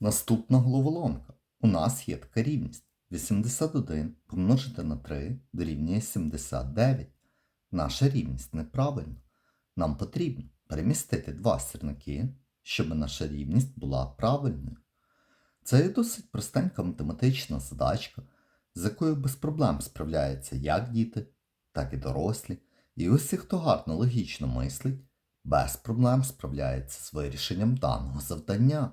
Наступна головоломка. У нас є така рівність. 81 помножити на 3 дорівнює 79. Наша рівність неправильна. Нам потрібно перемістити два сірники, щоб наша рівність була правильною. Це є досить простенька математична задачка, з якою без проблем справляються як діти, так і дорослі. І усі, хто гарно логічно мислить, без проблем справляється з вирішенням даного завдання.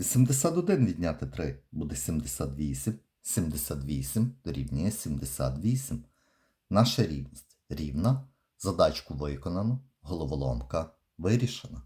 81 відняти 3 буде 78, 78 дорівнює 78. Наша рівність рівна, задачку виконано, головоломка вирішена.